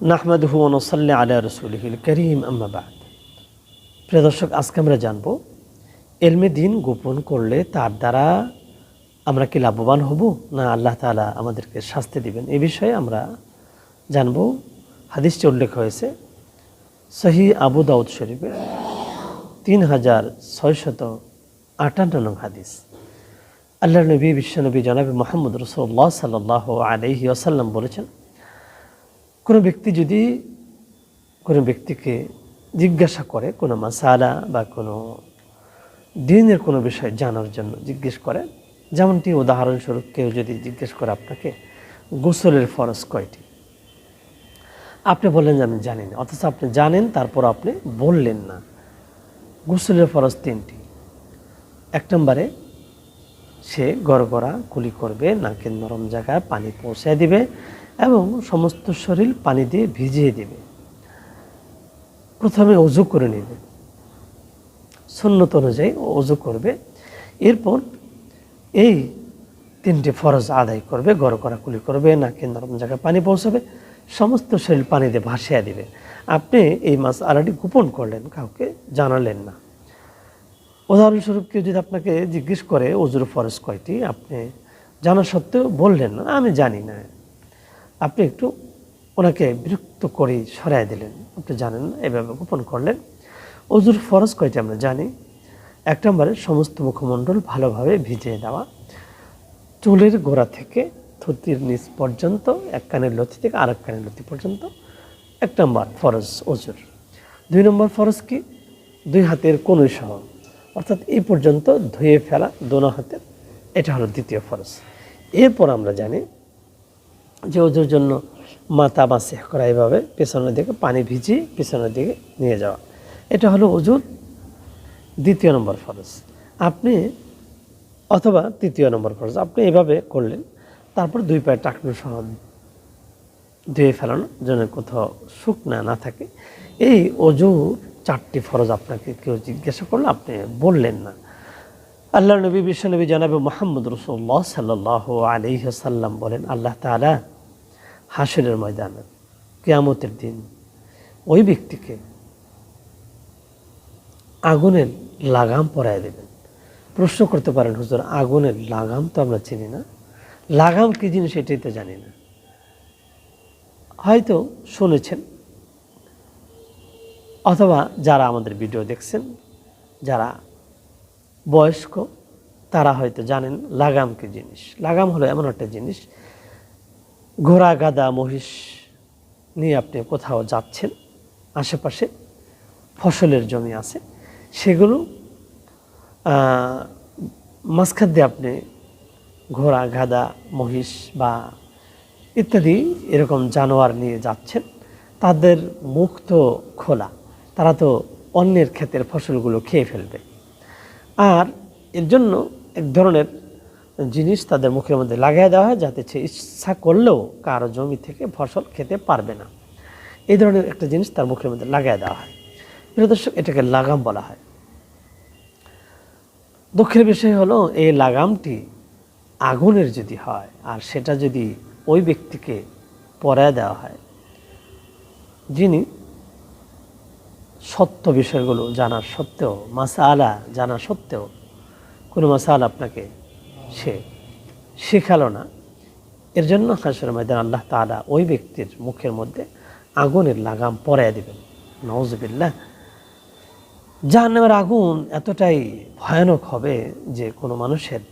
নাহমাদহু ওনসাল্লা আলা রসুলহিল করিম আম্মাবাদ প্রিয় দর্শক, আজকে আমরা জানব, এলমে দিন গোপন করলে তার দ্বারা আমরা কি লাভবান হব না আল্লাহ তাআলা আমাদেরকে শাস্তি দিবেন? এ বিষয়ে আমরা জানব, হাদিসটি উল্লেখ হয়েছে সহি আবু দাউদ শরীফে তিন হাজার ছয়শত আটান্ন নং হাদিস। আল্লাহ নবী বিশ্বনবী জনাবি মোহাম্মদ রসুল্লাহ সাল্লাহ আলহি আসাল্লাম বলেছেন কোনো ব্যক্তি যদি কোনো ব্যক্তিকে জিজ্ঞাসা করে কোনো মাসালা বা কোনো দিনের কোনো বিষয় জানার জন্য জিজ্ঞেস করে, যেমনটি উদাহরণস্বরূপ কেউ যদি জিজ্ঞেস করে আপনাকে, গোসলের ফরজ কয়টি? আপনি বললেন যে আমি জানি না, অথচ আপনি জানেন, তারপর আপনি বললেন না। গোসলের ফরজ তিনটি। এক নম্বরে, সে গড়গড়া, কুলি করবে, নাকের নরম জায়গায় পানি পৌঁছায় দিবে এবং সমস্ত শরীর পানি দিয়ে ভিজিয়ে দেবে। প্রথমে অজু করে নেবে। সুন্নত অনুযায়ী অজু করবে। এরপর এই তিনটি ফরজ আদায় করবে, গড় করা কুলি করবে নাকে নরম জায়গায় পানি পৌঁছাবে, সমস্ত শরীর পানি দিয়ে ভাসিয়ে দিবে। আপনি এই মাছ আলাটি গোপন করলেন, কাউকে জানালেন না। উদাহরণস্বরূপ কেউ যদি আপনাকে জিজ্ঞেস করে, অজুর ফরজ কয়টি? আপনি জানা সত্ত্বেও বললেন না, আমি জানি না। আপনি একটু ওনাকে বিরক্ত করে সরাই দিলেন। আপনি জানেন এভাবে গোপন করলেন। অজুর ফরজ কয়টি আমরা জানি। এক নম্বরে, সমস্ত মুখমণ্ডল ভালোভাবে ভিজিয়ে দেওয়া। চুলের গোড়া থেকে থুতির নিচ পর্যন্ত, এক কানের লতি থেকে আরেক কানের লতি পর্যন্ত। এক নম্বর, ফরজ অজুর। দুই নম্বর ফরজ কি? দুই হাতের কনুই সহ। অর্থাৎ এই পর্যন্ত ধুয়ে ফেলা দোনো হাতের। এটা হলো দ্বিতীয় ফরজ। এরপর আমরা জানি যে ওজুর জন্য মাথা বাসে করা এভাবে পেছনের দিকে পানি ভিজিয়ে পেছনের দিকে নিয়ে যাওয়া। এটা হলো ওজুর দ্বিতীয় নম্বর ফরজ। আপনি অথবা তৃতীয় নম্বর ফরজ, আপনি এভাবে করলেন, তারপর দুই পায়ে টাকনু সহ ধুয়ে ফেলানো, যেন কোথাও শুকনা না থাকে। এই অজুর চারটি ফরজ আপনাকে কেউ জিজ্ঞাসা করলে আপনি বললেন না। আল্লাহ নবী বিশ্বনবী জানাবে মোহাম্মদ রসুল্লাহ সাল্লাহ আলিহাসাল্লাম বলেন, আল্লাহ তালা হাসরের ময়দানে, কেয়ামতের দিন, ওই ব্যক্তিকে আগুনের লাগাম পরায় দেবেন। প্রশ্ন করতে পারেন, হুজুর, আগুনের লাগাম তো আমরা চিনি না। লাগাম কী জিনিস এটাই তো জানি না। হয়তো শুনেছেন, অথবা যারা আমাদের ভিডিও দেখছেন, যারা বয়স্ক, তারা হয়তো জানেন লাগাম কি জিনিস। লাগাম হলো এমন একটা জিনিস ঘোড়া গাদা মহিষ নিয়ে আপনি কোথাও যাচ্ছেন, আশেপাশে ফসলের জমি আছে, সেগুলো মাঝখান দিয়ে আপনি ঘোড়া গাদা মহিষ বা ইত্যাদি এরকম জানোয়ার নিয়ে যাচ্ছেন, তাদের মুখ তো খোলা, তারা তো অন্যের ক্ষেতের ফসলগুলো খেয়ে ফেলবে। আর এর জন্য এক ধরনের জিনিস তাদের মুখের মধ্যে লাগিয়ে দেওয়া হয় যাতে সে ইচ্ছা করলেও কারও জমি থেকে ফসল খেতে পারবে না। এই ধরনের একটা জিনিস তার মুখের মধ্যে লাগিয়ে দেওয়া হয়। প্রিয় দর্শক, এটাকে লাগাম বলা হয়। দুঃখের বিষয় হলো, এই লাগামটি আগুনের যদি হয় আর সেটা যদি ওই ব্যক্তিকে পরায় দেওয়া হয়, যিনি সত্য বিষয়গুলো জানার সত্ত্বেও, মাসালা জানা সত্ত্বেও কোনো মাসাল আপনাকে সে শেখালো না। এর জন্য হাসর ময়দান আল্লাহ তালা ওই ব্যক্তির মুখের মধ্যে আগুনের লাগাম পরাই দেবেন। নওয়াজবিল্লাহ জাহান্নামের আগুন এতটাই ভয়ানক হবে যে কোনো মানুষের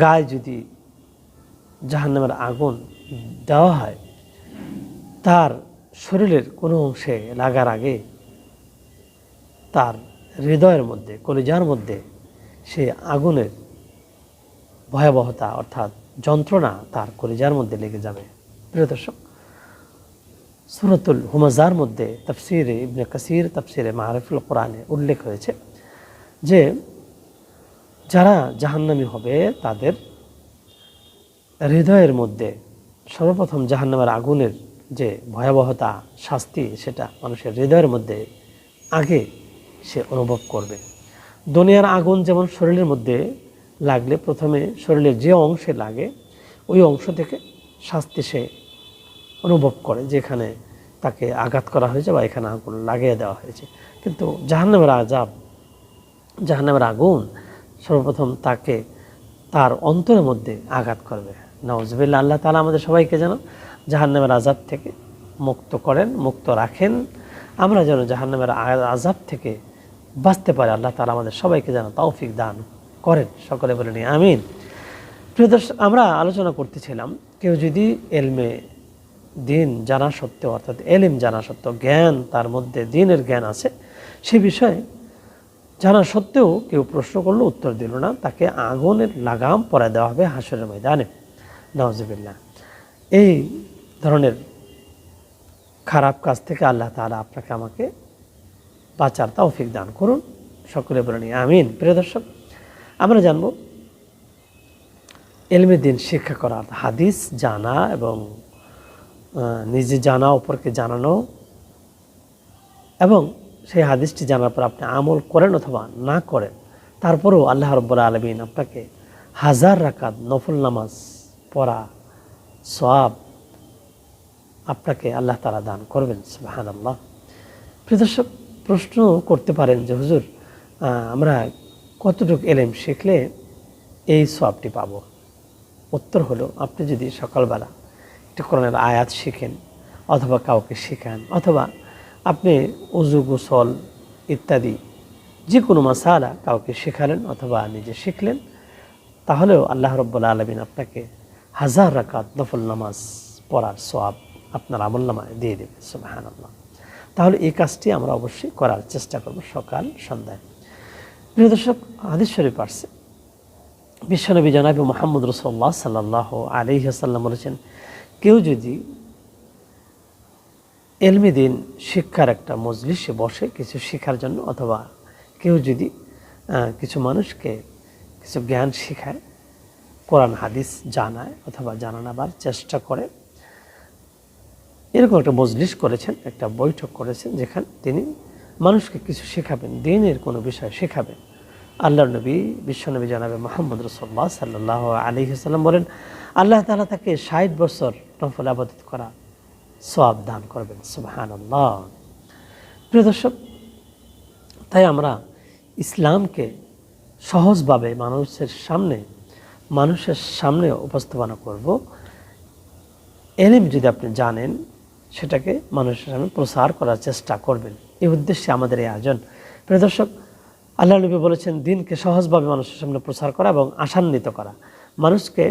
গায়ে যদি জাহান্নামের আগুন দেওয়া হয়, তার শরীরের কোনো অংশে লাগার আগে তার হৃদয়ের মধ্যে, কলিজার মধ্যে সে আগুনের ভয়াবহতা, অর্থাৎ যন্ত্রণা তার কলিজার মধ্যে লেগে যাবে। প্রিয় দর্শক, সুরতুল হুমাজার মধ্যে তফসিরে ইবনে কাসির, তফসিরে মাহরিফুল কোরআনে উল্লেখ হয়েছে যে, যারা জাহান্নামী হবে, তাদের হৃদয়ের মধ্যে সর্বপ্রথম জাহান্নামের আগুনের যে ভয়াবহতা শাস্তি, সেটা মানুষের হৃদয়ের মধ্যে আগে সে অনুভব করবে। দুনিয়ার আগুন যেমন শরীরের মধ্যে লাগলে প্রথমে শরীরের যে অংশে লাগে, ওই অংশ থেকে শাস্তি সে অনুভব করে, যেখানে তাকে আঘাত করা হয়েছে বা এখানে আগুন লাগিয়ে দেওয়া হয়েছে। কিন্তু জাহান্নামের আজাব জাহান্নামের আগুন সর্বপ্রথম তাকে তার অন্তরের মধ্যে আঘাত করবে। নওয়াজবিল্লা আল্লাহ তালা আমাদের সবাইকে যেন জাহান্নামের আজাব থেকে মুক্ত করেন, মুক্ত রাখেন। আমরা যেন জাহান্নামের আজাব থেকে বাঁচতে পারি, আল্লাহ তালা আমাদের সবাইকে যেন তৌফিক দান করেন, সকলে বলেনি আমিন। প্রিয় দর্শক, আমরা আলোচনা করতেছিলাম, কেউ যদি এলমে দিন জানা সত্ত্বেও, অর্থাৎ এলিম জানা সত্ত্বেও, জ্ঞান তার মধ্যে, দিনের জ্ঞান আছে, সে বিষয়ে জানা সত্ত্বেও কেউ প্রশ্ন করল, উত্তর দিল না, তাকে আগুনের লাগাম পরে দেওয়া হবে হাসরের ময়দানে। নওয়াজবিল্লা এই ধরনের খারাপ কাজ থেকে আল্লাহ তাআলা আপনাকে আমাকে বাঁচার তৌফিক দান করুন, সকলে বলেন আমিন। প্রিয় দর্শক আমরা জানব। এলমে দিন শিক্ষা করা, হাদিস জানা এবং নিজে জানা, অপরকে জানানো এবং সেই হাদিসটি জানার পর আপনি আমল করেন অথবা না করেন, তারপরেও আল্লাহ রব্বুল আলমিন আপনাকে হাজার রাকাত নফল নামাজ পড়া সব আপনাকে আল্লাহ তালা দান করবেন সুবাহান আল্লাহ প্রিয় দর্শক, প্রশ্ন করতে পারেন যে, হুজুর আমরা কতটুকু এলেম শিখলে এই সবটি পাবো? উত্তর হলো, আপনি যদি সকালবেলা একটু কোরআনের আয়াত শিখেন অথবা কাউকে শেখান অথবা আপনি উজু, গোসল ইত্যাদি যে কোনো মাসালা কাউকে শেখালেন অথবা নিজে শিখলেন, তাহলেও আল্লাহ রব্বুল্লা আলমিন আপনাকে হাজার রাকাত নফল নামাজ পড়ার সব আপনার আমল নামায় দিয়ে দেবে সুবাহান আল্লাহ তাহলে এই কাজটি আমরা অবশ্যই করার চেষ্টা করব সকাল, সন্ধ্যায়। প্রিয় দর্শক হাদিস শরীফ আসছে। বিশ্বনবী জনাবি মোহাম্মদ রসোল্লা সাল্লাহ আলিহাসাল্লাম বলেছেন, কেউ যদি এলমি দিন, শিক্ষার একটা মজলিসে বসে কিছু শেখার জন্য অথবা কেউ যদি কিছু মানুষকে কিছু জ্ঞান শেখায়, কোরআন, হাদিস জানায় অথবা জানানাবার চেষ্টা করে, এরকম একটা মজলিস করেছেন, একটা বৈঠক করেছেন, যেখানে তিনি মানুষকে কিছু শেখাবেন, দিনের কোনো বিষয় শেখাবেন। আল্লাহ নবী বিশ্বনবী জানাবে মোহাম্মদ রসল্লাহ সাল্লাহ আলী সাল্লাম বলেন, আল্লাহ তালা তাকে ষাট বছর নফল আবাদত করা সব দান করবেন সুবাহান আল্লাহ প্রিয় দর্শক, তাই আমরা ইসলামকে সহজভাবে মানুষের সামনে মানুষের সামনে উপস্থাপনা করব। এলিম যদি আপনি জানেন, সেটাকে মানুষের সামনে প্রসার করার চেষ্টা করবেন। এই উদ্দেশ্যে আমাদের এই আয়োজন। প্রিয় দর্শক আল্লাহ নবী বলেছেন, দিনকে সহজভাবে মানুষের সামনে প্রচার করা এবং আশান্বিত করা। মানুষকে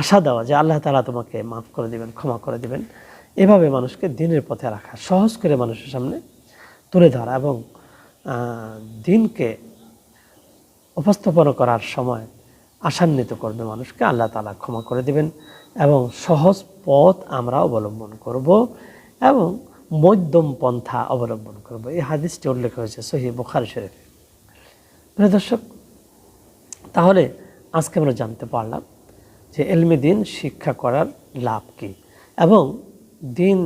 আশা দেওয়া যে আল্লাহ তালা তোমাকে মাফ করে দিবেন, ক্ষমা করে দিবেন। এভাবে মানুষকে দিনের পথে রাখা, সহজ করে মানুষের সামনে তুলে ধরা এবং দিনকে উপস্থাপনা করার সময় আশান্বিত করবে মানুষকে, আল্লাহ তালা ক্ষমা করে দিবেন এবং সহজ পথ আমরা অবলম্বন করব এবং মধ্যম পন্থা অবলম্বন করব। এই হাদিসটি উল্লেখ হয়েছে সহি বুখারি শরীফে। দর্শক, তাহলে আজকে আমরা জানতে পারলাম যে এলমে দিন শিক্ষা করার লাভ কী এবং দিন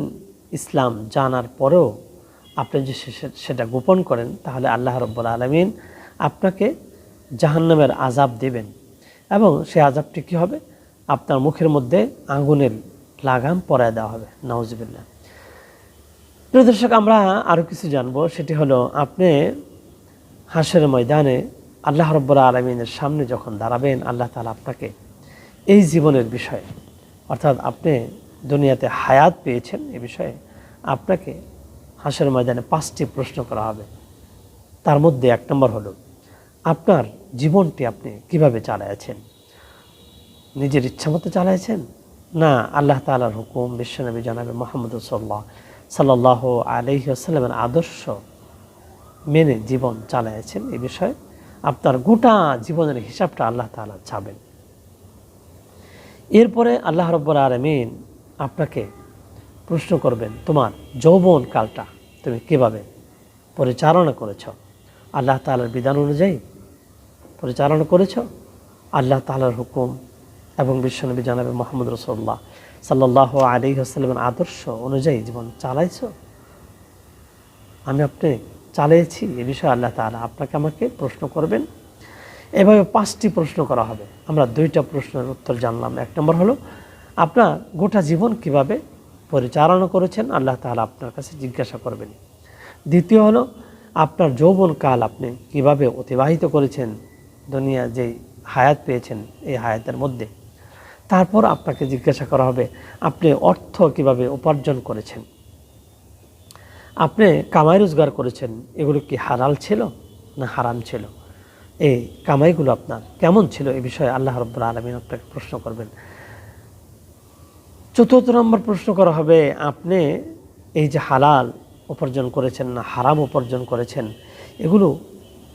ইসলাম জানার পরেও আপনি যে সেটা গোপন করেন, তাহলে আল্লাহ রব্বুল আলমিন আপনাকে জাহান্নামের আজাব দেবেন। এবং সেই আজাবটি কী হবে? আপনার মুখের মধ্যে আগুনের লাগাম পরায় দেওয়া হবে। নওয়াজবিল্লা প্রিয় দর্শক, আমরা আরও কিছু জানব। সেটি হলো, আপনি হাসের ময়দানে আল্লাহ রব্বুল আলমিনের সামনে যখন দাঁড়াবেন, আল্লাহ তালা আপনাকে এই জীবনের বিষয়ে, অর্থাৎ আপনি দুনিয়াতে হায়াত পেয়েছেন এ বিষয়ে আপনাকে হাসের ময়দানে পাঁচটি প্রশ্ন করা হবে। তার মধ্যে এক নম্বর হলো, আপনার জীবনটি আপনি কীভাবে চালাইছেন নিজের ইচ্ছা মতো চালাইছেন না, আল্লাহ তালার হুকুম, বিশ্বনবী জানাবে মোহাম্মদ সাল্লাহ সাল্লাহ আলহিহাস্লামের আদর্শ মেনে জীবন চালাইছেন এই বিষয়ে আপনার গোটা জীবনের হিসাবটা আল্লাহ তালা চাবেন। এরপরে আল্লাহ রব্বর আলমিন আপনাকে প্রশ্ন করবেন, তোমার যৌবন কালটা তুমি কীভাবে পরিচালনা করেছ? আল্লাহ তালার বিধান অনুযায়ী পরিচালনা করেছ? আল্লাহ তালার হুকুম এবং বিশ্বনবী জানাবে মোহাম্মদ রসোল্লাহ সাল্লাহ আলী হাসলামের আদর্শ অনুযায়ী জীবন চালাইছ? আমি আপনি চালিয়েছি, এ বিষয়ে আল্লাহ তালা আপনাকে আমাকে প্রশ্ন করবেন। এভাবে পাঁচটি প্রশ্ন করা হবে। আমরা দুইটা প্রশ্নের উত্তর জানলাম। এক নম্বর হলো, আপনার গোটা জীবন কীভাবে পরিচালনা করেছেন? আল্লাহ তাআলা আপনার কাছে জিজ্ঞাসা করবেন। দ্বিতীয় হলো, আপনার যৌবনকাল আপনি কীভাবে অতিবাহিত করেছেন? দুনিয়া যেই হায়াত পেয়েছেন, এই হায়াতের মধ্যে তারপর আপনাকে জিজ্ঞাসা করা হবে, আপনি অর্থ কীভাবে উপার্জন করেছেন? আপনি কামাই রোজগার করেছেন, এগুলো কি হালাল ছিল না হারাম ছিল? এই কামাইগুলো আপনার কেমন ছিল এই বিষয়ে আল্লাহ রব্বুল আলমিন আপনাকে প্রশ্ন করবেন। চতুর্থ নম্বর প্রশ্ন করা হবে, আপনি এই যে হালাল উপার্জন করেছেন না হারাম উপার্জন করেছেন, এগুলো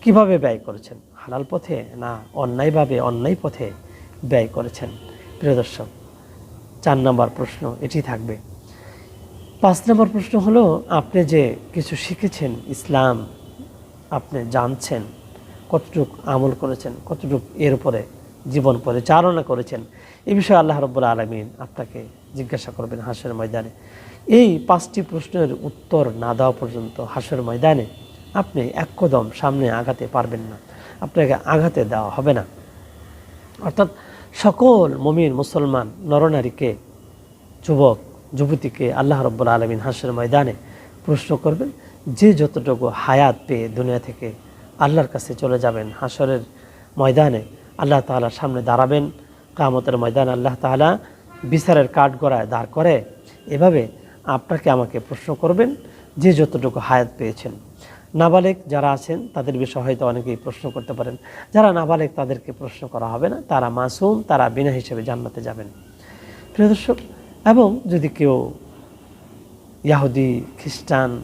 কীভাবে ব্যয় করেছেন? হালাল পথে না অন্যায়ভাবে অন্যায় পথে ব্যয় করেছেন? প্রিয় দর্শক, চার নম্বর প্রশ্ন এটি থাকবে। পাঁচ নম্বর প্রশ্ন হলো, আপনি যে কিছু শিখেছেন, ইসলাম আপনি জানছেন, কতটুকু আমল করেছেন, কতটুকু এর উপরে জীবন পরিচালনা করেছেন, এ বিষয়ে আল্লাহ রব্বুল আলমিন আপনাকে জিজ্ঞাসা করবেন হাসের ময়দানে। এই পাঁচটি প্রশ্নের উত্তর না দেওয়া পর্যন্ত হাসের ময়দানে আপনি এক কদম সামনে আগাতে পারবেন না। আপনাকে আঘাতে দেওয়া হবে না। অর্থাৎ সকল মমিন, মুসলমান, নরনারীকে, যুবক, যুবতীকে আল্লাহ রব্বুল আলমিন হাসের ময়দানে প্রশ্ন করবেন, যে যতটুকু হায়াত পেয়ে দুনিয়া থেকে আল্লাহর কাছে চলে যাবেন, হাসরের ময়দানে আল্লাহ তাআলার সামনে দাঁড়াবেন কামতের ময়দানে আল্লাহ তাআলা বিচারের কাঠ গড়ায় দাঁড় করে, এভাবে আপনাকে আমাকে প্রশ্ন করবেন, যে যতটুকু হায়াত পেয়েছেন। নাবালেক যারা আছেন, তাদের বিষয়ে হয়তো অনেকেই প্রশ্ন করতে পারেন। যারা নাবালেক, তাদেরকে প্রশ্ন করা হবে না। তারা মাসুম, তারা বিনা হিসেবে জান্নাতে যাবেন। প্রিয় দর্শক, এবং যদি কেউ ইয়াহুদি, খ্রিস্টান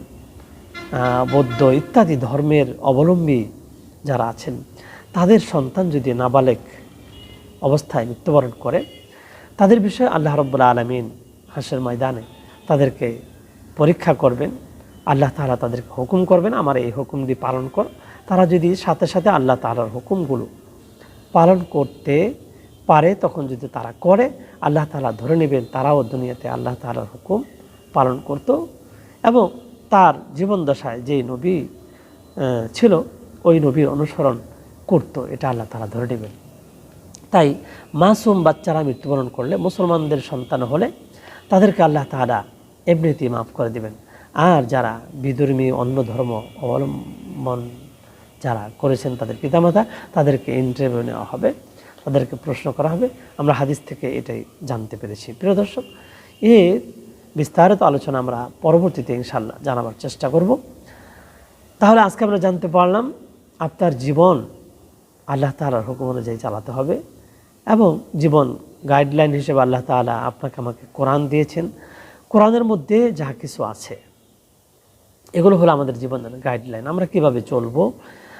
বৌদ্ধ ইত্যাদি ধর্মের অবলম্বী যারা আছেন, তাদের সন্তান যদি নাবালেক অবস্থায় মৃত্যুবরণ করে, তাদের বিষয়ে আল্লাহ রব্বুল্লা আলমিন হাসের ময়দানে তাদেরকে পরীক্ষা করবেন। আল্লাহ তাআলা তাদেরকে হুকুম করবেন, আমার এই হুকুমটি পালন কর। তারা যদি সাথে সাথে আল্লাহ তাআলার হুকুমগুলো পালন করতে পারে, তখন যদি তারা করে, আল্লাহ তাআলা ধরে নেবেন তারাও দুনিয়াতে আল্লাহ তাআলার হুকুম পালন করত। এবং তার জীবনদশায় যেই নবী ছিল, ওই নবীর অনুসরণ করত, এটা আল্লাহ তাআলা ধরে নেবেন। তাই মাসুম বাচ্চারা মৃত্যুবরণ করলে, মুসলমানদের সন্তান হলে তাদেরকে আল্লাহ তাআলা এমনিতেই মাফ করে দিবেন। আর যারা বিধর্মী অন্য ধর্ম অবলম্বন যারা করেছেন তাদের পিতামাতা, তাদেরকে ইন্টারভিউ নেওয়া হবে, তাদেরকে প্রশ্ন করা হবে। আমরা হাদিস থেকে এটাই জানতে পেরেছি। প্রিয় দর্শক এর বিস্তারিত আলোচনা আমরা পরবর্তীতে ইনশাল্লাহ জানাবার চেষ্টা করব। তাহলে আজকে আমরা জানতে পারলাম, আপনার জীবন আল্লাহ তাআলার হুকুম অনুযায়ী চালাতে হবে এবং জীবন গাইডলাইন হিসেবে আল্লাহ তাআলা আপনাকে আমাকে কোরআন দিয়েছেন। কোরআনের মধ্যে যা কিছু আছে এগুলো হলো আমাদের জীবনের গাইডলাইন আমরা কীভাবে চলবো?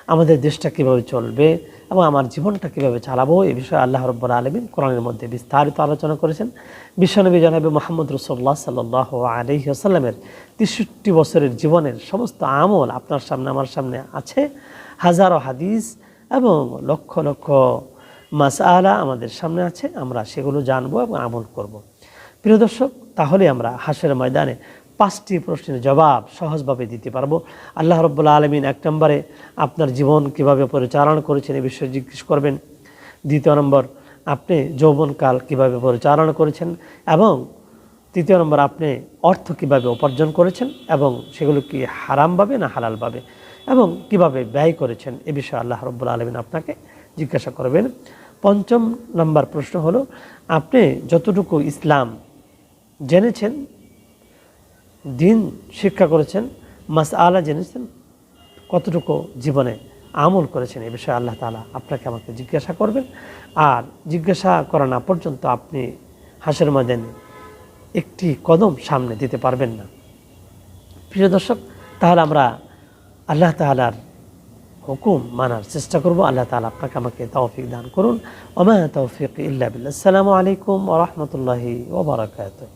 আমাদের দেশটা কীভাবে চলবে? এবং আমার জীবনটা কীভাবে চালাবো? এই বিষয়ে আল্লাহ রব্বুল আলমিন কোরআনের মধ্যে বিস্তারিত আলোচনা করেছেন। বিশ্বনবী জানাবে মোহাম্মদ রসোল্লা সাল্লাহ আলহি আসাল্লামের তেষট্টি বছরের জীবনের সমস্ত আমল আপনার সামনে, আমার সামনে আছে। হাজারো হাদিস এবং লক্ষ লক্ষ মাসআলা আমাদের সামনে আছে। আমরা সেগুলো জানব এবং আমল করব। প্রিয় দর্শক, তাহলে আমরা হাসের ময়দানে পাঁচটি প্রশ্নের জবাব সহজভাবে দিতে পারব। আল্লাহ রব্বুল্লা আলমিন এক নম্বরে আপনার জীবন কীভাবে পরিচালনা করেছেন এ বিষয়ে জিজ্ঞেস করবেন। দ্বিতীয় নম্বর, আপনি যৌবনকাল কীভাবে পরিচালনা করেছেন? এবং তৃতীয় নম্বর, আপনি অর্থ কীভাবে উপার্জন করেছেন? এবং সেগুলো কি হারামভাবে না হালালভাবে এবং কীভাবে ব্যয় করেছেন? এ বিষয়ে আল্লাহ রব্বুল আলমিন আপনাকে জিজ্ঞাসা করবেন। পঞ্চম নম্বর প্রশ্ন হলো, আপনি যতটুকু ইসলাম জেনেছেন দিন শিক্ষা করেছেন মাস আলা জেনেছেন, কতটুকু জীবনে আমল করেছেন এ বিষয়ে আল্লাহ তালা আপনাকে আমাকে জিজ্ঞাসা করবেন। আর জিজ্ঞাসা করা না পর্যন্ত আপনি হাসের ময়দানে একটি কদম সামনে দিতে পারবেন না। প্রিয় দর্শক, তাহলে আমরা আল্লাহ তালার হুকুম মানার চেষ্টা করব। আল্লাহ তালা আপনাকে আমাকে তৌফিক দান করুন। ওমা তৌফিক ইল্লা আসসালামু আলাইকুম ওরহমতুল্লাহি ওবরাকাতুহ